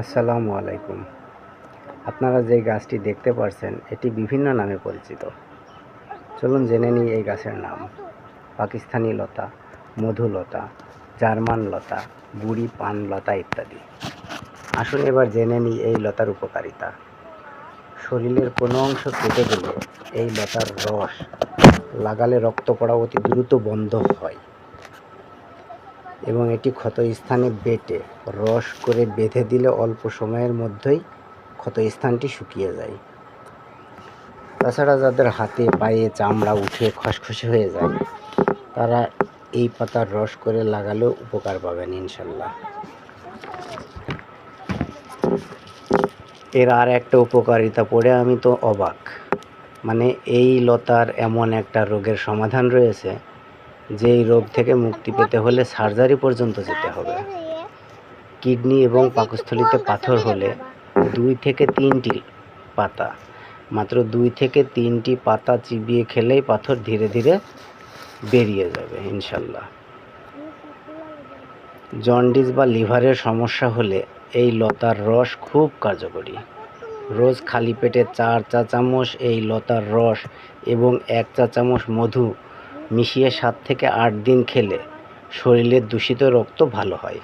আসসালামু আলাইকুম। আপনারা যে গাছটি দেখতে পাচ্ছেন এটি বিভিন্ন নামে পরিচিত। চলুন জেনে নিই এই গাছের নাম। পাকিস্তানি লতা মধুলতা জার্মান লতা, বুড়ি পান লতা ইত্যাদি। আসুন এবার জেনে নিই এই লতার উপকারিতা। শরীরের কোনো অংশ কেটে গেলে এই লতার রস লাগালে রক্ত পড়া অতি দ্রুত বন্ধ হয়। এবং এটি ক্ষত স্থানে বেটে, রস করে বেঁধে দিলে অল্প সময়ের মধ্যেই ক্ষত স্থানটি শুকিয়ে যায়। তাছাড়া যাদের হাতে পায়ে চামড়া উঠে খসখসে হয়ে যায়, তারা এই পাতার রস করে লাগালেও উপকার পাবেন ইনশাল্লাহ। এর আর একটা উপকারিতা পড়ে আমি তো অবাক। মানে এই লতার এমন একটা রোগের সমাধান রয়েছে যেই রোগ থেকে মুক্তি পেতে হলে সার্জারি পর্যন্ত যেতে হবে। কিডনি এবং পাকস্থলিতে পাথর হলে দুই থেকে তিনটি পাতা, মাত্র দুই থেকে তিনটি পাতা চিবিয়ে খেলেই পাথর ধীরে ধীরে বেরিয়ে যাবে, ইনশাল্লাহ। জন্ডিস বা লিভারের সমস্যা হলে এই লতার রস খুব কার্যকরী। রোজ খালি পেটে চার চা চামচ এই লতার রস এবং এক চা চামচ মধু মিশিয়ে সাত থেকে আট দিন খেলে শরীরের দূষিত রক্ত ভালো হয়।